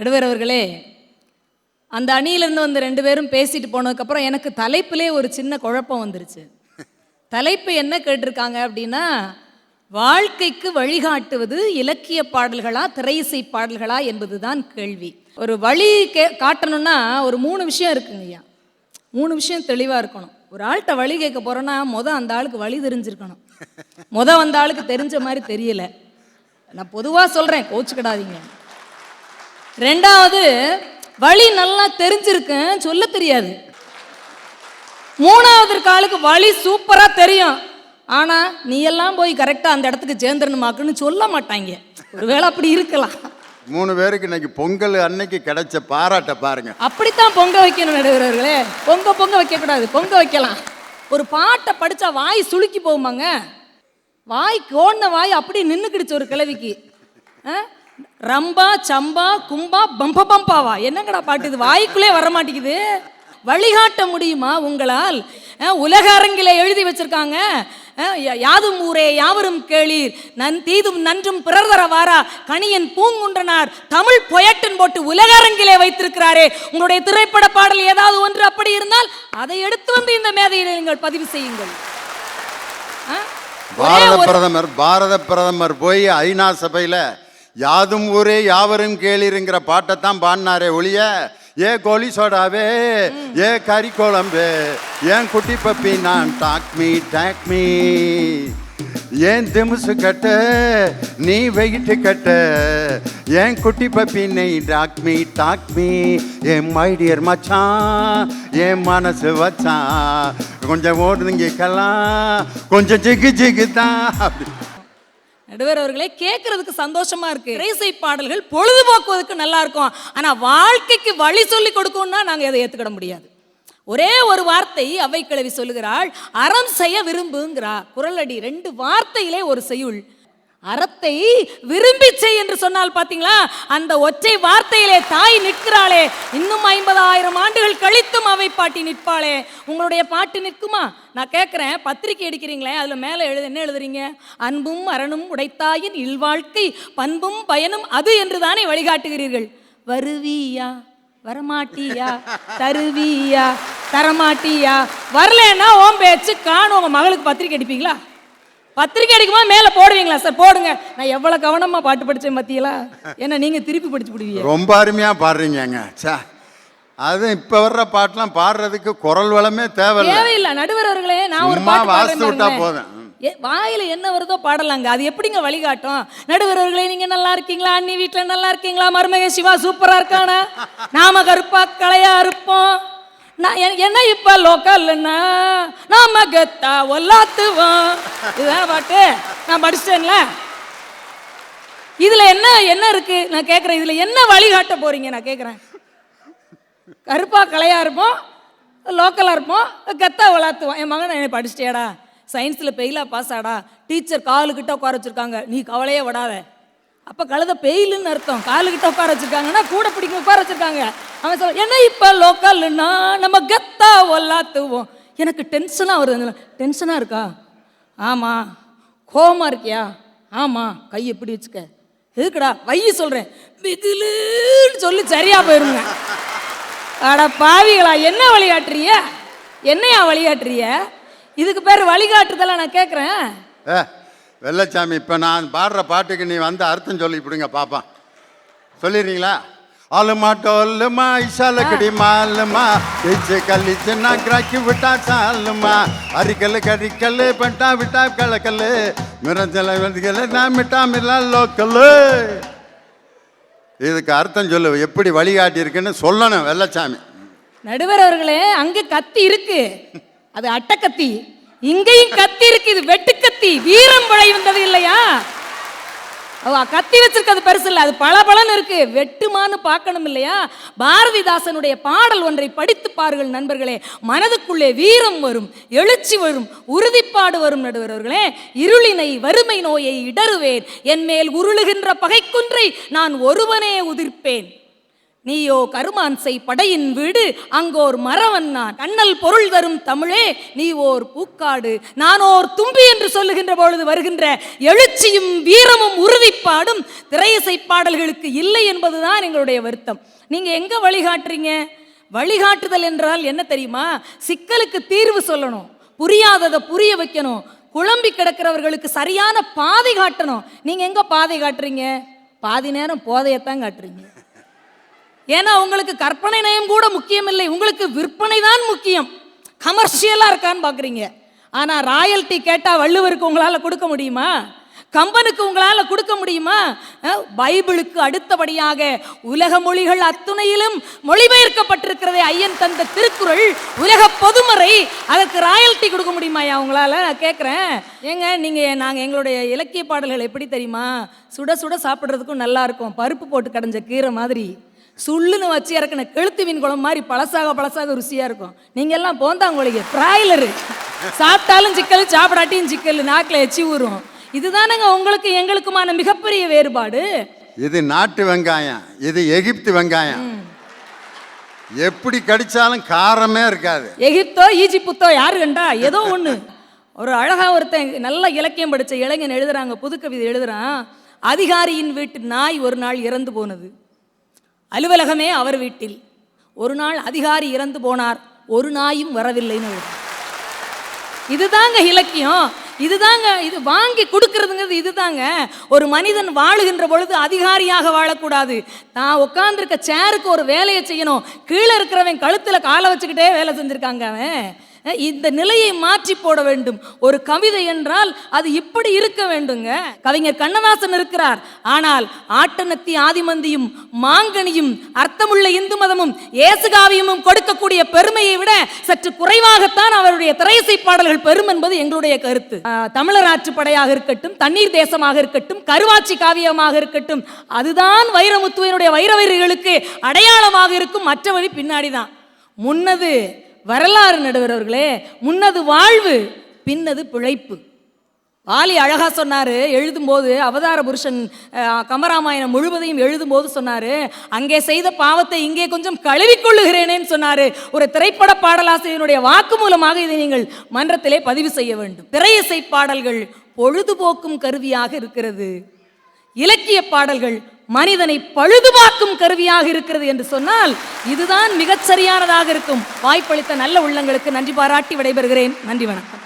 நடுவர் அவர்களே அந்த அணியிலேருந்து வந்து ரெண்டு பேரும் பேசிட்டு போனதுக்கப்புறம் எனக்கு தலைப்பிலே ஒரு சின்ன குழப்பம் வந்துருச்சு. தலைப்பு என்ன கேட்டிருக்காங்க அப்படின்னா வாழ்க்கைக்கு வழிகாட்டுவது இலக்கிய பாடல்களா திரையிசை பாடல்களா என்பதுதான் கேள்வி. ஒரு வழி கே காட்டணும்னா ஒரு மூணு விஷயம் இருக்குங்க ஐயா. மூணு விஷயம் தெளிவாக இருக்கணும். ஒரு ஆள்கிட்ட வழி கேட்க போகிறோன்னா மொதல் அந்த ஆளுக்கு வழி தெரிஞ்சிருக்கணும். மொதல் வந்த ஆளுக்கு தெரிஞ்ச மாதிரி தெரியல. நான் பொதுவாக சொல்கிறேன் கோச்சுக்கிடாதீங்க. ரெண்டாவது வழி நல்லா தெரிஞ்சிருக்கேன் சொல்ல தெரியாது. மூணாவது ஆளுக்கு வழி சூப்பராக தெரியும். ஆனால் நீ எல்லாம் போய் கரெக்டாக அந்த இடத்துக்கு சேர்ந்துடணுமாக்குன்னு சொல்ல மாட்டாங்க. ஒருவேளை அப்படி இருக்கலாம். மூணு பேருக்கு இன்னைக்கு பொங்கல் அன்னைக்கு கிடைச்ச பாராட்ட பாருங்க. அப்படித்தான் பொங்க வைக்கணும் நடுவர்களே. பொங்க பொங்க வைக்கக்கூடாது. பொங்க வைக்கலாம். ஒரு பாட்டை படித்தா வாய் சுளுக்கி போகுமாங்க? வாய் கோண வாய் அப்படி நின்றுக்கிடுச்சு ஒரு கிழவிக்கு. ஆ? ரம்பா சம்பா கும்பா பம்ப பம்பாவா? என்னங்கடா பாட்டு இது? வாய்க்குள்ளே வர மாட்டேங்குது வழிகாட்ட முடியுமா உங்களால்? உலக அரங்கில எழுதி வச்சிருக்காங்க. யாதும் ஊரே யாவரும் கேளீர். நன் தீதும் நன்றும் பிறர் தர வாரா. கணியன் பூங்குன்றனார். தமிழ் பொயட்டன் போட்டு உலக அரங்கிலே வைத்திருக்கிறாரே. உங்களுடைய திரைப்பட பாடல் ஏதாவது ஒன்று அப்படி இருந்தால் அதை எடுத்து வந்து இந்த மேதையில் நீங்கள் பதிவு செய்யுங்கள். பாரத பிரதமர் பாரத பிரதமர் போய் ஐநா சபையில யாதும் ஊரே யாவரும் கேளிருங்கிற பாட்டை தான் பாடினாரே ஒழிய ஏ கோலி சோடாவே ஏ கறி குழம்பு ஏன் குட்டி பப்பி நான் டாக் மீ டாக் மீ. ஏன் திமுசு கட்ட நீ வெயிட்டு கட்ட ஏன் குட்டி பப்பி நீ டாக் மீ டாக் மீ. என் மைடியர் மச்சான் என் மனசு வச்சான் கொஞ்சம் ஓடுதுங்கிக்கலாம் கொஞ்சம் ஜிகு ஜிகு தான் அப்படி நடுவர் அவர்களே கேட்கறதுக்கு சந்தோஷமா இருக்கு. இசை பாடல்கள் பொழுதுபோக்குவதற்கு நல்லா இருக்கும். ஆனா வாழ்க்கைக்கு வழி சொல்லி கொடுக்கும்னா நாங்க அதை ஏத்துக்கிட முடியாது. ஒரே ஒரு வார்த்தை அவை கிழவி சொல்லுகிறாள் அறம் செய்ய விரும்புங்கிறா. குரலடி ரெண்டு வார்த்தையிலே ஒரு செய்யுள். அறத்தை விரும்பி செய் என்று சொன்னால் பார்த்தீங்களா? அந்த ஒற்றை வார்த்தையிலே தாய் நிற்கிறாளே. இன்னும் ஐம்பதாயிரம் ஆண்டுகள் கழித்தும் அவை பாட்டி நிற்பாளே. உங்களுடைய பாட்டு நிற்குமா? நான் கேட்குறேன். பத்திரிக்கை எடுக்கிறீங்களே. அதில் மேலே எழுது என்ன எழுதுறீங்க? அன்பும் அரணும் உடைத்தாயின் இல்வாழ்க்கை பண்பும் பயனும் அது என்று தானே வழிகாட்டுகிறீர்கள். வருவியா? வரமாட்டியா? தருவியா? தரமாட்டியா? வரலன்னா ஓம் பேச்சு காணும். உங்கள் மகளுக்கு பத்திரிக்கை அடிப்பீங்களா? பத்திரிக்கை அடிக்குமா மேலே போடுவீங்களா சார்? போடுங்க. நான் எவ்வளோ கவனமாக பாட்டு படித்தேன் மத்தியலா ஏன்னா நீங்கள் திருப்பி படிச்சு விடுவீங்க ரொம்ப அருமையா பாடுறீங்கங்க. சே அது இப்ப வர்ற பாட்டெல்லாம் பாடுறதுக்கு குரல் வளமே தேவையில்லை. தேவையில்லை. நடுவர் அவர்களே நான் ஒரு பாட்டு வாசித்து விட்டா. போதும். வாயில என்ன வருதோ பாடலாங்க. அது எப்படிங்க வழிகாட்டும்? நடுவர் அவர்களே நீங்க நல்லா இருக்கீங்களா? அண்ணி வீட்ல நல்லா இருக்கீங்களா? மருமக சிவா சூப்பரா இருக்கானா? நாம கருப்பா கலையா இருப்போம். நான் என்ன இப்ப லோக்கல்னா நாம கெத்தா ஒல்லாத்துவோம் இதுதான் பாட்டு? நான் படிச்சிட்டேன்ல. இதுல என்ன என்ன இருக்கு? நான் கேட்குறேன் இதுல என்ன வழிகாட்ட போறீங்க? நான் கேட்குறேன் கருப்பா கலையா இருப்போம். லோக்கலாக இருப்போம். கத்தா வளர்த்துவோம் என் மகன் என்னை படிச்சிட்டியாடா? சயின்ஸில் பெயிலாக பாஸ் ஆடா? டீச்சர் காலுக்கிட்ட உட்கார வச்சுருக்காங்க. நீ கவலையே விடாத அப்போ கழுத பெயிலுன்னு அர்த்தம். காலுக்கிட்ட உட்கார வச்சிருக்காங்கன்னா கூட பிடிக்க உட்கார வச்சிருக்காங்க. அவன் சொல்ல என்ன இப்போ லோக்கல்னா நம்ம கத்தா ஒல்லாத்துவோம். எனக்கு டென்ஷனாக வருது டென்ஷனாக இருக்கா? ஆமாம் கோபமாக இருக்கியா? ஆமாம் கை எப்படி வச்சுக்க? எதுக்குடா? வைய சொல்கிறேன் பிகிலுன்னு சொல்லி சரியாக போயிருங்க. அட பாவிகளா என்ன வழிகாட்டுறிய என்னையா வழிகாட்டுறிய இதுக்கு பேர் வழிகாட்டுதலா நான் கேட்குறேன் வெள்ளச்சாமி இப்போ நான் பாடுற பாட்டுக்கு நீ வந்து அர்த்தம் சொல்லி விடுங்க பாப்பா. சொல்லிடுறீங்களா? ஆளுமா டோல்லுமா இஷாலக்கடி மாலுமா இச்சு கல்லிச்சு நான் கிராக்கி விட்டா சாலுமா. அரிக்கல் கரிக்கல் பட்டா விட்டா கலக்கல் மிரஞ்சல வெந்துக்கல் நான் மிட்டா மில்லா லோக்கல்லு. இதுக்கு அர்த்தம் சொல்லு எப்படி வழிகாட்டி இருக்குன்னு சொல்லணும் வெள்ளச்சாமி. நடுவர் அவர்களே அங்க கத்தி இருக்கு. அது அட்டக்கத்தி இங்கேயும் கத்தி இருக்கு இது வெட்டுக்கத்தி வீரம் விளை வந்தது இல்லையா? அவ கத்தி வச்சிருக்கிறது பெருசு இல்லை அது பளபளன்னு இருக்கு. வெட்டுமான்னு பார்க்கணும் இல்லையா? பாரதிதாசனுடைய பாடல் ஒன்றை படித்து பாருங்கள் நண்பர்களே. மனதுக்குள்ளே வீரம் வரும் எழுச்சி வரும் உறுதிப்பாடு வரும் நடுவர்களே. இருளினை வறுமை நோயை இடறுவேன். என் மேல் உருளுகின்ற பகைக்குன்றை நான் ஒருவனே உதிர்ப்பேன். நீயோ கருமான்சை படையின் வீடு அங்கோர் மறவன் நான் கண்ணல் பொருள் தரும் தமிழே நீ ஓர் பூக்காடு. நானோர் தும்பி என்று சொல்லுகின்ற பொழுது வருகின்ற எழுச்சியும் வீரமும் உறுதிப்பாடும் திரையிசை பாடல்களுக்கு இல்லை என்பதுதான் எங்களுடைய வருத்தம். நீங்க எங்க வழிகாட்டுறீங்க? வழிகாட்டுதல் என்றால் என்ன தெரியுமா? சிக்கலுக்கு தீர்வு சொல்லணும். புரியாததை புரிய வைக்கணும். குழம்பி கிடக்கிறவர்களுக்கு சரியான பாதை காட்டணும். நீங்க எங்க பாதை காட்டுறீங்க? பாதி நேரம் போதையத்தான் காட்டுறீங்க. ஏன்னா உங்களுக்கு கற்பனை நயம் கூட முக்கியம் இல்லை உங்களுக்கு விற்பனை தான் முக்கியம். கமர்ஷியலாக இருக்கான்னு பார்க்குறீங்க ஆனால் ராயல்ட்டி கேட்டால் வள்ளுவருக்கு உங்களால் கொடுக்க முடியுமா? கம்பனுக்கு உங்களால் கொடுக்க முடியுமா? பைபிளுக்கு அடுத்தபடியாக உலக மொழிகள் அத்துணையிலும் மொழிபெயர்க்கப்பட்டிருக்கிறதே ஐயன் தந்த திருக்குறள் உலக பொதுமறை அதற்கு ராயல்ட்டி கொடுக்க முடியுமாயா உங்களால்? நான் கேட்குறேன் ஏங்க நீங்கள் நாங்கள் எங்களுடைய இலக்கிய பாடல்கள் எப்படி தெரியுமா? சுட சுட சாப்பிட்றதுக்கும் நல்லா இருக்கும். பருப்பு போட்டு கடைஞ்ச கீரை மாதிரி. சுள்ளுன்னு வச்சு இறக்குன கெளுத்து மீன் குழம்பு மாதிரி பழசாக பழசாக ருசியாக இருக்கும். நீங்கள் எல்லாம் போந்தாங்கொழிங்க பிராய்லரு. சாப்பிட்டாலும் சிக்கல் சாப்பிடாட்டியும் சிக்கல் நாக்கில் எச்சி ஊறும். இதுதானங்க உங்களுக்கு எங்களுக்குமான மிகப்பெரிய வேறுபாடு? இது நாட்டு வெங்காயம் இது எகிப்து வெங்காயம். எப்படி கடிச்சாலும் காரமே இருக்காது. எகிப்தோ ஈஜிப்தோ யாரு கண்டா ஏதோ ஒன்று ஒரு அழகா ஒருத்தன் நல்ல இலக்கியம் படிச்ச இளைஞன் எழுதுறாங்க புதுக்கவிதை எழுதுறான். அதிகாரியின் வீட்டு நாய் ஒரு நாள் இறந்து போனது. அலுவலகமே அவர் வீட்டில். ஒரு நாள் அதிகாரி இறந்து போனார். ஒரு நாயும் வரவில்லைன்னு இதுதாங்க இலக்கியம். இதுதாங்க இது வாங்கி கொடுக்கறதுங்கிறது இதுதாங்க. ஒரு மனிதன் வாழுகின்ற பொழுது அதிகாரியாக வாழக்கூடாது. தான் உட்காந்துருக்க சேருக்கு ஒரு வேலையை செய்யணும். கீழே இருக்கிறவன் கழுத்தில் காலை வச்சுக்கிட்டே வேலை செஞ்சுருக்காங்க அவன். இந்த நிலையை மாற்றி போட வேண்டும். ஒரு கவிதை என்றால் அது இப்படி இருக்க வேண்டுங்க. கவிஞர் கண்ணதாசன் இருக்கிறார். ஆனால் ஆட்டனத்தி ஆதிமந்தியும் மாங்கனியும் அர்த்தமுள்ள இந்து மதமும் ஏசுகாவியமும் கொடுக்கக்கூடிய பெருமையை விட சற்று குறைவாகத்தான் அவருடைய திரைசை பாடல்கள் பெரும் என்பது எங்களுடைய கருத்து. தமிழர் ஆற்றுப்படையாக இருக்கட்டும் தண்ணீர் தேசமாக இருக்கட்டும் கருவாச்சி காவியமாக இருக்கட்டும் அதுதான் வைரமுத்துவனுடைய வைரவரிகளுக்கு அடையாளமாக இருக்கும். மற்ற வழி பின்னாடி தான் முன்னது வரலாறு நடுவர் அவர்களே முன்னது வாழ்வு பின்னது பிழைப்பு. வாலி அழகா சொன்னாரு எழுதும்போது அவதார புருஷன் கமராமாயணம் முழுவதையும் எழுதும்போது சொன்னாரு அங்கே செய்த பாவத்தை இங்கே கொஞ்சம் கழுவிக்கொள்ளுகிறேனேன்னு சொன்னாரு. ஒரு திரைப்பட பாடலாசிரியனுடைய வாக்கு மூலமாக இதை நீங்கள் மன்றத்திலே பதிவு செய்ய வேண்டும். திரையிசை பாடல்கள் பொழுதுபோக்கும் கருவியாக இருக்கிறது. இலக்கிய பாடல்கள் மனிதனை பழுதுபார்க்கும் கருவியாக இருக்கிறது என்று சொன்னால் இதுதான் மிகச்சரியானதாக இருக்கும். வாய்ப்பளித்த நல்ல உள்ளங்களுக்கு நன்றி பாராட்டி விடைபெறுகிறேன். நன்றி வணக்கம்.